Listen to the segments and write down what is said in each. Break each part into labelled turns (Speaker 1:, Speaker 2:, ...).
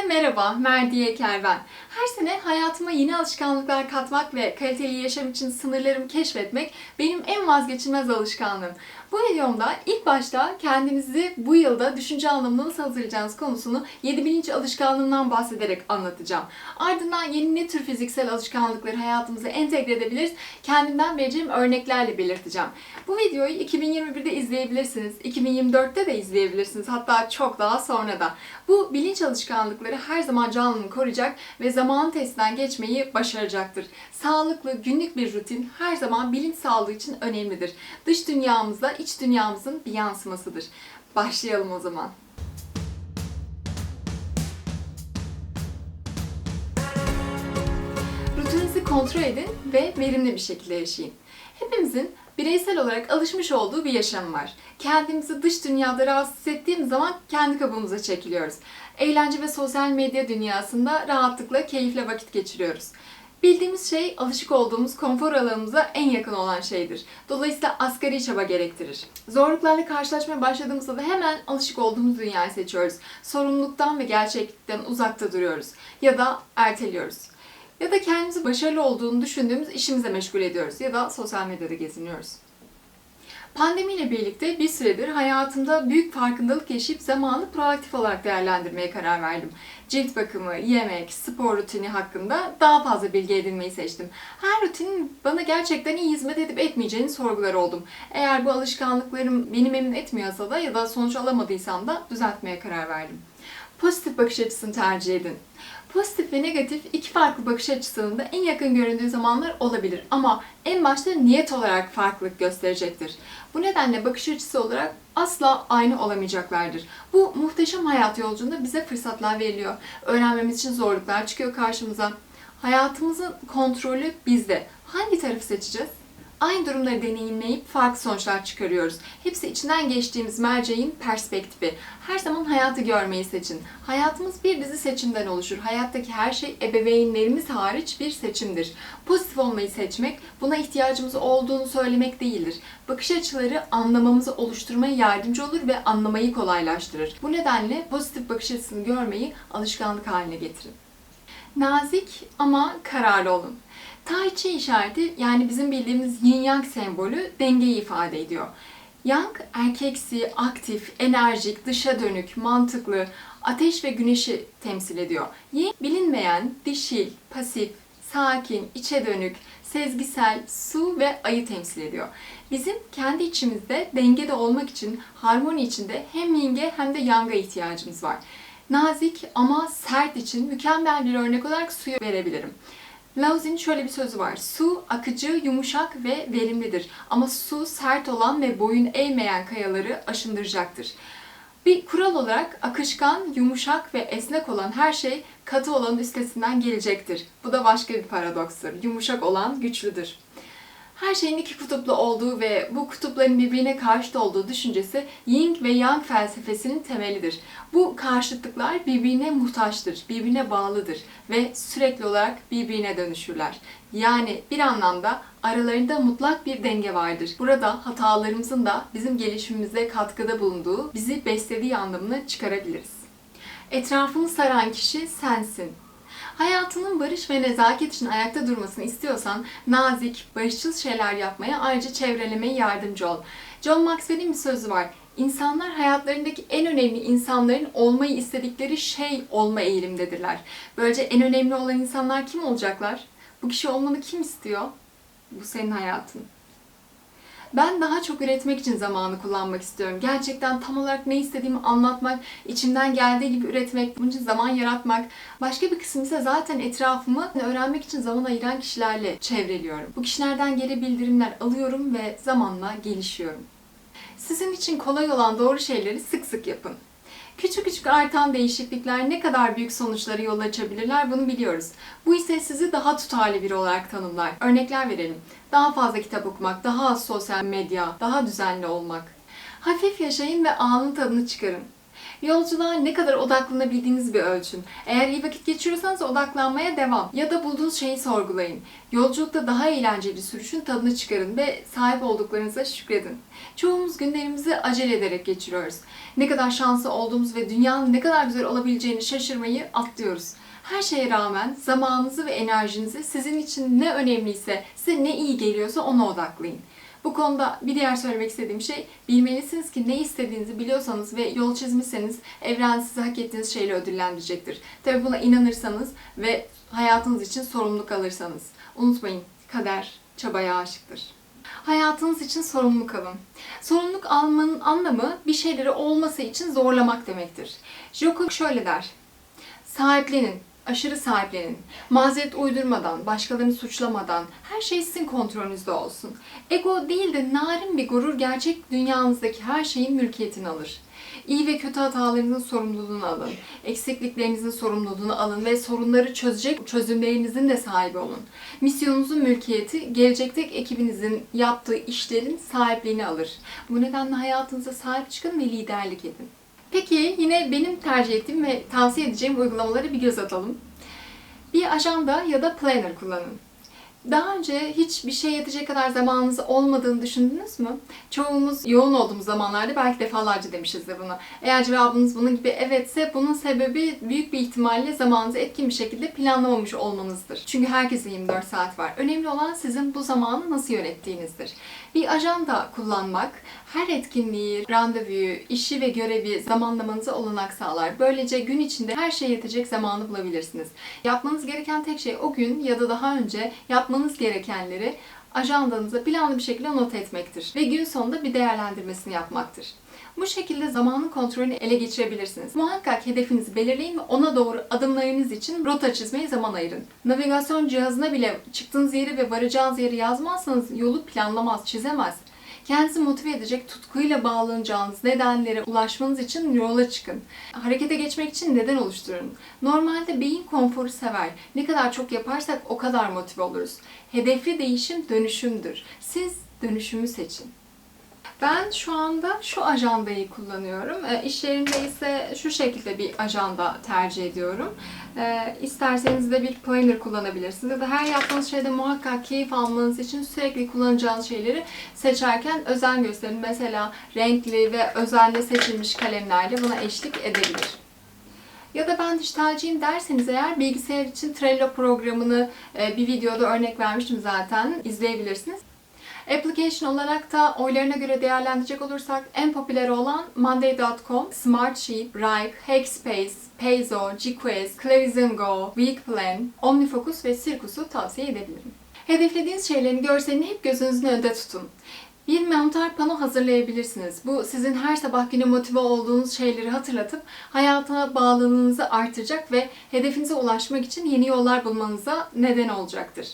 Speaker 1: Herkese merhaba, Merdiye Eker ben. Her sene hayatıma yeni alışkanlıklar katmak ve kaliteli yaşam için sınırlarımı keşfetmek benim en vazgeçilmez alışkanlığım. Bu videomda ilk başta kendinizi bu yılda düşünce anlamında nasıl hazırlayacağınız konusunu 7 bilinç alışkanlığından bahsederek anlatacağım. Ardından yeni ne tür fiziksel alışkanlıkları hayatımıza entegre edebiliriz kendimden vereceğim örneklerle belirteceğim. Bu videoyu 2021'de izleyebilirsiniz, 2024'te de izleyebilirsiniz hatta çok daha sonra da. Bu bilinç alışkanlıkları her zaman canlılığını koruyacak ve zaman testinden geçmeyi başaracaktır. Sağlıklı günlük bir rutin her zaman bilinç sağlığı için önemlidir. Dış dünyamızda iç dünyamızın bir yansımasıdır. Başlayalım o zaman. Rutininizi kontrol edin ve verimli bir şekilde yaşayın. Hepimizin bireysel olarak alışmış olduğu bir yaşam var. Kendimizi dış dünyada rahatsız ettiğimiz zaman kendi kabuğumuza çekiliyoruz. Eğlence ve sosyal medya dünyasında rahatlıkla, keyifle vakit geçiriyoruz. Bildiğimiz şey alışık olduğumuz konfor alanımıza en yakın olan şeydir. Dolayısıyla asgari çaba gerektirir. Zorluklarla karşılaşmaya başladığımızda da hemen alışık olduğumuz dünyayı seçiyoruz. Sorumluluktan ve gerçeklikten uzakta duruyoruz. Ya da erteliyoruz. Ya da kendimizi başarılı olduğunu düşündüğümüz işimize meşgul ediyoruz. Ya da sosyal medyada geziniyoruz. Pandemiyle birlikte bir süredir hayatımda büyük farkındalık yaşayıp zamanı proaktif olarak değerlendirmeye karar verdim. Cilt bakımı, yemek, spor rutini hakkında daha fazla bilgi edinmeyi seçtim. Her rutinin bana gerçekten iyi hizmet edip etmeyeceğini sorgular oldum. Eğer bu alışkanlıklarım beni memnun etmiyorsa da ya da sonuç alamadıysam da düzeltmeye karar verdim. Pozitif bakış açısını tercih edin. Pozitif ve negatif iki farklı bakış açısının da en yakın göründüğü zamanlar olabilir ama en başta niyet olarak farklılık gösterecektir. Bu nedenle bakış açısı olarak asla aynı olamayacaklardır. Bu muhteşem hayat yolculuğunda bize fırsatlar veriliyor. Öğrenmemiz için zorluklar çıkıyor karşımıza. Hayatımızın kontrolü bizde. Hangi tarafı seçeceğiz? Aynı durumları deneyimleyip farklı sonuçlar çıkarıyoruz. Hepsi içinden geçtiğimiz merceğin perspektifi. Her zaman hayatı görmeyi seçin. Hayatımız bir dizi seçimden oluşur. Hayattaki her şey ebeveynlerimiz hariç bir seçimdir. Pozitif olmayı seçmek, buna ihtiyacımız olduğunu söylemek değildir. Bakış açıları anlamamızı oluşturmaya yardımcı olur ve anlamayı kolaylaştırır. Bu nedenle pozitif bakış açısını görmeyi alışkanlık haline getirin. Nazik ama kararlı olun. Tai Chi işareti yani bizim bildiğimiz yin yang sembolü dengeyi ifade ediyor. Yang erkeksi, aktif, enerjik, dışa dönük, mantıklı, ateş ve güneşi temsil ediyor. Yin bilinmeyen, dişil, pasif, sakin, içe dönük, sezgisel, su ve ayı temsil ediyor. Bizim kendi içimizde dengede olmak için, harmoni içinde hem yinge hem de yanga ihtiyacımız var. Nazik ama sert için mükemmel bir örnek olarak suyu verebilirim. Laozi'nin şöyle bir sözü var. Su akıcı, yumuşak ve verimlidir. Ama su sert olan ve boyun eğmeyen kayaları aşındıracaktır. Bir kural olarak akışkan, yumuşak ve esnek olan her şey katı olanın üstesinden gelecektir. Bu da başka bir paradokstur. Yumuşak olan güçlüdür. Her şeyin iki kutuplu olduğu ve bu kutupların birbirine karşıt olduğu düşüncesi Yin ve Yang felsefesinin temelidir. Bu karşıtlıklar birbirine muhtaçtır, birbirine bağlıdır ve sürekli olarak birbirine dönüşürler. Yani bir anlamda aralarında mutlak bir denge vardır. Burada hatalarımızın da bizim gelişimimize katkıda bulunduğu, bizi beslediği anlamını çıkarabiliriz. Etrafını saran kişi sensin. Hayatının barış ve nezaket için ayakta durmasını istiyorsan nazik, barışçıl şeyler yapmaya ayrıca çevrelemeye yardımcı ol. John Maxwell'in bir sözü var. İnsanlar hayatlarındaki en önemli insanların olmayı istedikleri şey olma eğilimdedirler. Böylece en önemli olan insanlar kim olacaklar? Bu kişi olmanı kim istiyor? Bu senin hayatın. Ben daha çok üretmek için zamanı kullanmak istiyorum. Gerçekten tam olarak ne istediğimi anlatmak, içimden geldiği gibi üretmek, bunun için zaman yaratmak. Başka bir kısım ise zaten etrafımı öğrenmek için zaman ayıran kişilerle çevreliyorum. Bu kişilerden geri bildirimler alıyorum ve zamanla gelişiyorum. Sizin için kolay olan doğru şeyleri sık sık yapın. Küçük küçük artan değişiklikler ne kadar büyük sonuçlara yol açabilirler bunu biliyoruz. Bu ise sizi daha tutarlı biri olarak tanımlar. Örnekler verelim. Daha fazla kitap okumak, daha az sosyal medya, daha düzenli olmak. Hafif yaşayın ve anın tadını çıkarın. Yolculuğa ne kadar odaklanabildiğiniz bir ölçün. Eğer iyi vakit geçiriyorsanız odaklanmaya devam. Ya da bulduğunuz şeyi sorgulayın. Yolculukta daha eğlenceli sürüşün tadını çıkarın ve sahip olduklarınıza şükredin. Çoğumuz günlerimizi acele ederek geçiriyoruz. Ne kadar şanslı olduğumuz ve dünyanın ne kadar güzel olabileceğini şaşırmayı atlıyoruz. Her şeye rağmen zamanınızı ve enerjinizi sizin için ne önemliyse, size ne iyi geliyorsa ona odaklayın. Bu konuda bir diğer söylemek istediğim şey, bilmelisiniz ki ne istediğinizi biliyorsanız ve yol çizmişseniz evren sizi hak ettiğiniz şeyle ödüllendirecektir. Tabi buna inanırsanız ve hayatınız için sorumluluk alırsanız. Unutmayın, kader çabaya aşıktır. Hayatınız için sorumluluk alın. Sorumluluk almanın anlamı bir şeyleri olması için zorlamak demektir. Joko şöyle der. Sahiplenin, aşırı sahiplenin. Mazeret uydurmadan, başkalarını suçlamadan, her şey sizin kontrolünüzde olsun. Ego değil de narin bir gurur gerçek dünyanızdaki her şeyin mülkiyetini alır. İyi ve kötü hatalarınızın sorumluluğunu alın. Eksikliklerinizin sorumluluğunu alın ve sorunları çözecek çözümlerinizin de sahibi olun. Misyonunuzun mülkiyeti gelecekteki ekibinizin yaptığı işlerin sahipliğini alır. Bu nedenle hayatınıza sahip çıkın ve liderlik edin. Peki yine benim tercih ettiğim ve tavsiye edeceğim uygulamaları bir göz atalım. Bir ajanda ya da planner kullanın. Daha önce hiç bir şey yetecek kadar zamanınız olmadığını düşündünüz mü? Çoğumuz yoğun olduğumuz zamanlarda belki defalarca demişizdir bunu. Eğer cevabınız bunun gibi evetse bunun sebebi büyük bir ihtimalle zamanınızı etkin bir şekilde planlamamış olmanızdır. Çünkü herkesin 24 saat var. Önemli olan sizin bu zamanı nasıl yönettiğinizdir. Bir ajanda kullanmak her etkinliği, randevuyu, işi ve görevi zamanlamanıza olanak sağlar. Böylece gün içinde her şeye yetecek zamanı bulabilirsiniz. Yapmanız gereken tek şey o gün ya da daha önce yapmanız gerekenleri ajandanıza planlı bir şekilde not etmektir ve gün sonunda bir değerlendirmesini yapmaktır. Bu şekilde zamanın kontrolünü ele geçirebilirsiniz. Muhakkak hedefinizi belirleyin ve ona doğru adımlarınız için rota çizmeye zaman ayırın. Navigasyon cihazına bile çıktığınız yeri ve varacağınız yeri yazmazsanız yolu planlamaz, çizemez. Kendinizi motive edecek, tutkuyla bağlanacağınız nedenlere ulaşmanız için yola çıkın. Harekete geçmek için neden oluşturun. Normalde beyin konforu sever. Ne kadar çok yaparsak o kadar motive oluruz. Hedefli değişim dönüşümdür. Siz dönüşümü seçin. Ben şu anda şu ajandayı kullanıyorum. E, yerinde ise şu şekilde bir ajanda tercih ediyorum. E, isterseniz de bir planner kullanabilirsiniz. Ya da her yaptığınız şeyde muhakkak keyif almanız için sürekli kullanacağınız şeyleri seçerken özen gösterin. Mesela renkli ve özenle seçilmiş kalemlerle buna eşlik edebilir. Ya da ben dijitalciyim derseniz eğer bilgisayar için Trello programını e, bir videoda örnek vermiştim zaten. izleyebilirsiniz. Application olarak da oylarına göre değerlendirecek olursak en popüler olan Monday.com, Smartsheet, Wrike, Hackspace, Payzo, Gquiz, Clarizingo, Weekplan, OmniFocus ve Circus'u tavsiye edebilirim. Hedeflediğiniz şeylerin görselini hep gözünüzün önünde tutun. Bir mantar pano hazırlayabilirsiniz. Bu sizin her sabah güne motive olduğunuz şeyleri hatırlatıp hayata bağlılığınızı artıracak ve hedefinize ulaşmak için yeni yollar bulmanıza neden olacaktır.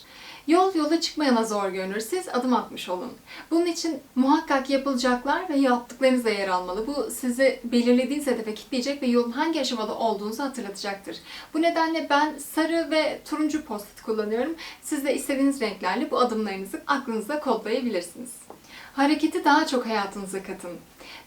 Speaker 1: Yol yola çıkmayana zor görünür. Siz adım atmış olun. Bunun için muhakkak yapılacaklar ve yaptıklarınız da yer almalı. Bu sizi belirlediğiniz hedefe kitleyecek ve yolun hangi aşamada olduğunuzu hatırlatacaktır. Bu nedenle ben sarı ve turuncu post kullanıyorum. Siz de istediğiniz renklerle bu adımlarınızı aklınızda kodlayabilirsiniz. Hareketi daha çok hayatınıza katın.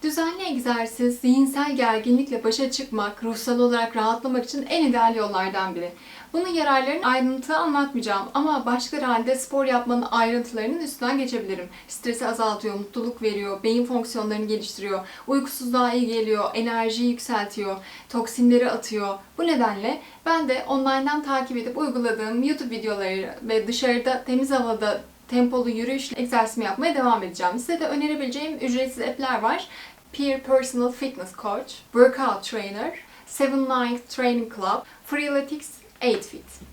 Speaker 1: Düzenli egzersiz, zihinsel gerginlikle başa çıkmak, ruhsal olarak rahatlamak için en ideal yollardan biri. Bunun yararlarını ayrıntı anlatmayacağım ama başka halde spor yapmanın ayrıntılarının üstünden geçebilirim. Stresi azaltıyor, mutluluk veriyor, beyin fonksiyonlarını geliştiriyor, uykusuzluğa iyi geliyor, enerjiyi yükseltiyor, toksinleri atıyor. Bu nedenle ben de online'dan takip edip uyguladığım YouTube videoları ve dışarıda temiz havada tempolu yürüyüş egzersizimi yapmaya devam edeceğim. Size de önerebileceğim ücretsiz app'ler var. Peer Personal Fitness Coach, Workout Trainer, Seven Night Training Club, Freeletics 8 Fit.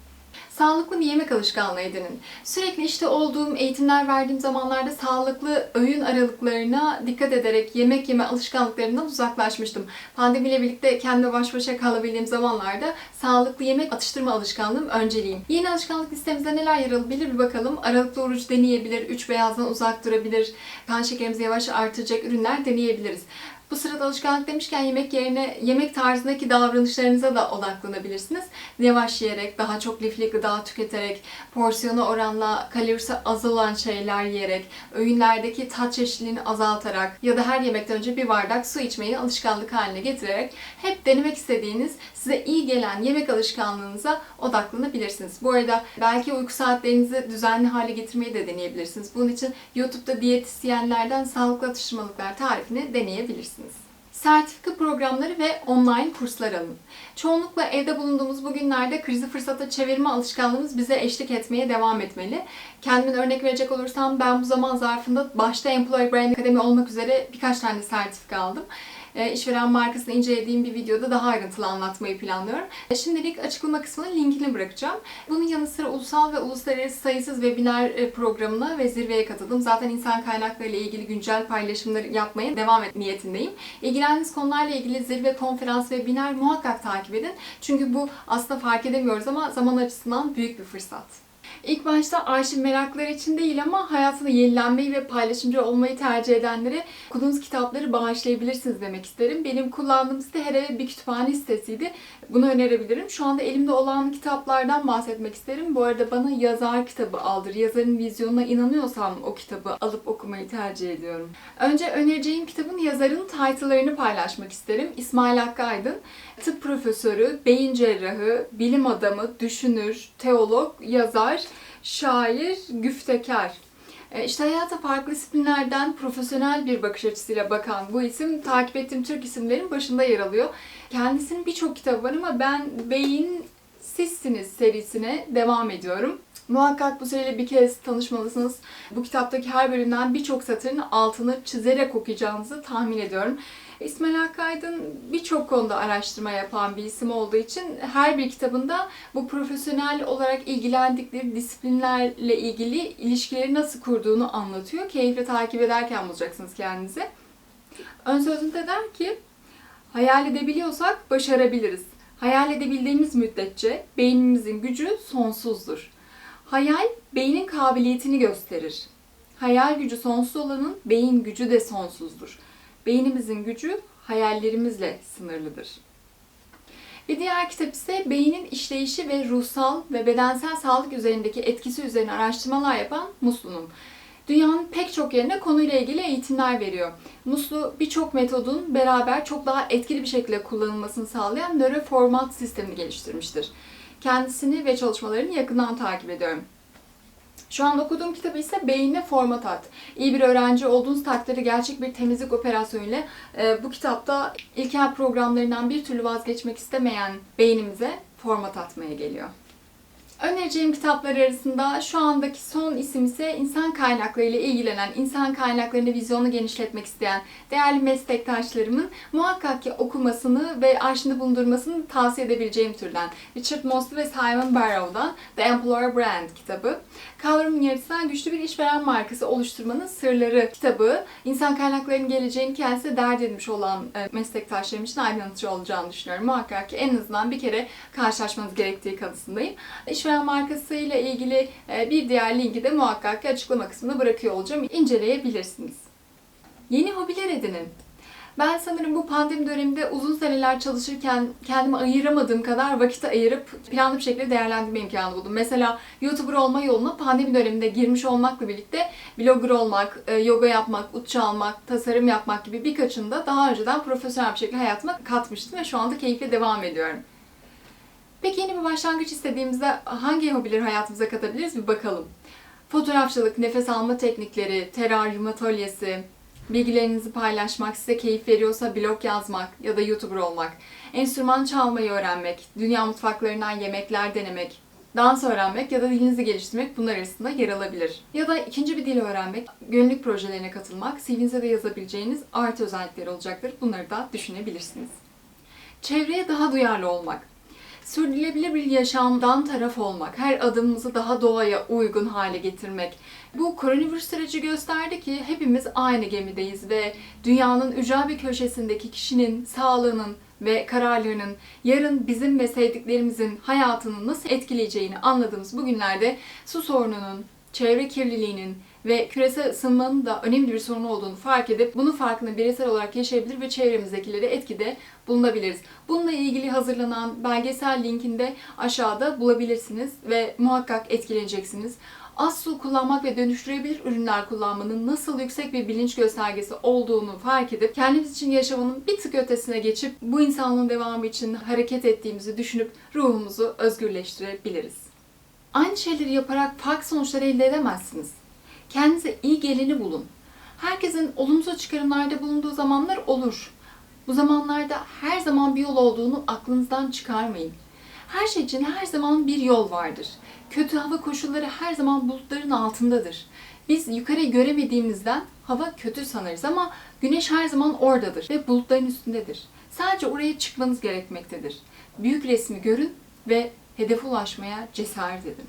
Speaker 1: Sağlıklı bir yemek alışkanlığı edinin. Sürekli işte olduğum, eğitimler verdiğim zamanlarda sağlıklı öğün aralıklarına dikkat ederek yemek yeme alışkanlıklarından uzaklaşmıştım. Pandemiyle birlikte kendime baş başa kalabildiğim zamanlarda sağlıklı yemek atıştırma alışkanlığım önceliğim. Yeni alışkanlık listemizde neler yer alabilir bir bakalım. Aralıklı oruç deneyebilir, üç beyazdan uzak durabilir, kan şekerimizi yavaş artıracak ürünler deneyebiliriz. Bu sırada alışkanlık demişken yemek yerine yemek tarzındaki davranışlarınıza da odaklanabilirsiniz. Yavaş yiyerek, daha çok lifli gıda tüketerek, porsiyonu oranla kalorisi az olan şeyler yiyerek, öğünlerdeki tat çeşitliliğini azaltarak ya da her yemekten önce bir bardak su içmeyi alışkanlık haline getirerek hep denemek istediğiniz, size iyi gelen yemek alışkanlığınıza odaklanabilirsiniz. Bu arada belki uyku saatlerinizi düzenli hale getirmeyi de deneyebilirsiniz. Bunun için YouTube'da diyetisyenlerden sağlıklı atıştırmalıklar tarifini deneyebilirsiniz. Sertifika programları ve online kurslar alın. Çoğunlukla evde bulunduğumuz bu günlerde krizi fırsata çevirme alışkanlığımız bize eşlik etmeye devam etmeli. Kendimin örnek verecek olursam ben bu zaman zarfında başta Employer Brand Academy olmak üzere birkaç tane sertifika aldım. E, işveren markasını incelediğim bir videoda daha ayrıntılı anlatmayı planlıyorum. E, Şimdilik açıklama kısmına linkini bırakacağım. Bunun yanı sıra ulusal ve uluslararası sayısız webinar e, programına ve zirveye katıldım. Zaten insan kaynakları ile ilgili güncel paylaşımları yapmaya devam et niyetindeyim. İlgilendiğiniz konularla ilgili zirve, konferans, webinar muhakkak takip edin. Çünkü bu aslında fark edemiyoruz ama zaman açısından büyük bir fırsat. İlk başta arşiv merakları için değil ama hayatında yenilenmeyi ve paylaşımcı olmayı tercih edenlere okuduğunuz kitapları bağışlayabilirsiniz demek isterim. Benim kullandığım site her eve bir kütüphane sitesiydi. Bunu önerebilirim. Şu anda elimde olan kitaplardan bahsetmek isterim. Bu arada bana yazar kitabı aldır. Yazarın vizyonuna inanıyorsam o kitabı alıp okumayı tercih ediyorum. Önce önereceğim kitabın yazarın title'larını paylaşmak isterim. İsmail Hakkı Aydın, tıp profesörü, beyin cerrahı, bilim adamı, düşünür, teolog, yazar, şair, güftekar. E, İşte hayata farklı disiplinlerden profesyonel bir bakış açısıyla bakan bu isim takip ettiğim Türk isimlerin başında yer alıyor. Kendisinin birçok kitabı var ama ben Beyin Sizsiniz serisine devam ediyorum. Muhakkak bu seriyle bir kez tanışmalısınız. Bu kitaptaki her bölümden birçok satırın altını çizerek okuyacağınızı tahmin ediyorum. İsmail Hakkı birçok konuda araştırma yapan bir isim olduğu için her bir kitabında bu profesyonel olarak ilgilendikleri disiplinlerle ilgili ilişkileri nasıl kurduğunu anlatıyor. Keyifle takip ederken bulacaksınız kendinizi. Ön sözünde der ki, hayal edebiliyorsak başarabiliriz. Hayal edebildiğimiz müddetçe beynimizin gücü sonsuzdur. Hayal beynin kabiliyetini gösterir. Hayal gücü sonsuz olanın beyin gücü de sonsuzdur. Beynimizin gücü hayallerimizle sınırlıdır. Bir diğer kitap ise beynin işleyişi ve ruhsal ve bedensel sağlık üzerindeki etkisi üzerine araştırmalar yapan Muslu'nun. Dünyanın pek çok yerine konuyla ilgili eğitimler veriyor. Muslu birçok metodun beraber çok daha etkili bir şekilde kullanılmasını sağlayan nöroformat sistemini geliştirmiştir. Kendisini ve çalışmalarını yakından takip ediyorum. Şu an okuduğum kitabı ise Beynine Format At. İyi bir öğrenci olduğunuz takdirde gerçek bir temizlik operasyonuyla e, bu kitapta ilkel programlarından bir türlü vazgeçmek istemeyen beynimize format atmaya geliyor. Önereceğim kitaplar arasında şu andaki son isim ise insan kaynakları ile ilgilenen, insan kaynaklarını vizyonu genişletmek isteyen değerli meslektaşlarımın muhakkak ki okumasını ve arşivinde bulundurmasını tavsiye edebileceğim türden. Richard Mosley ve Simon Barrow'dan The Employer Brand kitabı. Kavramın yarısından güçlü bir işveren markası oluşturmanın sırları kitabı. İnsan kaynaklarının geleceğini kendisi dert edmiş olan e, meslektaşlarım için aydınlatıcı olacağını düşünüyorum. Muhakkak ki en azından bir kere karşılaşmanız gerektiği kanısındayım. İşveren markası ile ilgili e, bir diğer linki de muhakkak ki açıklama kısmına bırakıyor olacağım. İnceleyebilirsiniz. Yeni hobiler edinin. Ben sanırım bu pandemi döneminde uzun seneler çalışırken kendime ayıramadığım kadar vakit ayırıp planlı bir şekilde değerlendirme imkanı buldum. Mesela YouTuber olma yoluna pandemi döneminde girmiş olmakla birlikte blogger olmak, e, yoga yapmak, ut çalmak, tasarım yapmak gibi birkaçını da daha önceden profesyonel bir şekilde hayatıma katmıştım ve şu anda keyifle devam ediyorum. Peki yeni bir başlangıç istediğimizde hangi hobileri hayatımıza katabiliriz bir bakalım. Fotoğrafçılık, nefes alma teknikleri, teraryum atölyesi, bilgilerinizi paylaşmak, size keyif veriyorsa blog yazmak ya da YouTuber olmak, enstrüman çalmayı öğrenmek, dünya mutfaklarından yemekler denemek, dans öğrenmek ya da dilinizi geliştirmek bunlar arasında yer alabilir. Ya da ikinci bir dil öğrenmek, gönüllülük projelerine katılmak, CV'nize de yazabileceğiniz artı özellikleri olacaktır. Bunları da düşünebilirsiniz. Çevreye daha duyarlı olmak. Sürdürülebilir bir yaşamdan taraf olmak, her adımımızı daha doğaya uygun hale getirmek. Bu koronavirüs süreci gösterdi ki hepimiz aynı gemideyiz ve dünyanın ücra bir köşesindeki kişinin sağlığının ve kararlarının yarın bizim ve sevdiklerimizin hayatını nasıl etkileyeceğini anladığımız bu günlerde su sorununun, çevre kirliliğinin ve küresel ısınmanın da önemli bir sorun olduğunu fark edip bunun farkını bireysel olarak yaşayabilir ve çevremizdekilere etkide bulunabiliriz. Bununla ilgili hazırlanan belgesel linkini de aşağıda bulabilirsiniz ve muhakkak etkileneceksiniz. Az su kullanmak ve dönüştürebilir ürünler kullanmanın nasıl yüksek bir bilinç göstergesi olduğunu fark edip kendimiz için yaşamanın bir tık ötesine geçip bu insanlığın devamı için hareket ettiğimizi düşünüp ruhumuzu özgürleştirebiliriz. Aynı şeyleri yaparak farklı sonuçlar elde edemezsiniz. Kendinize iyi geleni bulun. Herkesin olumsuz çıkarımlarda bulunduğu zamanlar olur. Bu zamanlarda her zaman bir yol olduğunu aklınızdan çıkarmayın. Her şey için her zaman bir yol vardır. Kötü hava koşulları her zaman bulutların altındadır. Biz yukarı göremediğimizden hava kötü sanırız ama güneş her zaman oradadır ve bulutların üstündedir. Sadece oraya çıkmanız gerekmektedir. Büyük resmi görün ve hedefe ulaşmaya cesaret edin.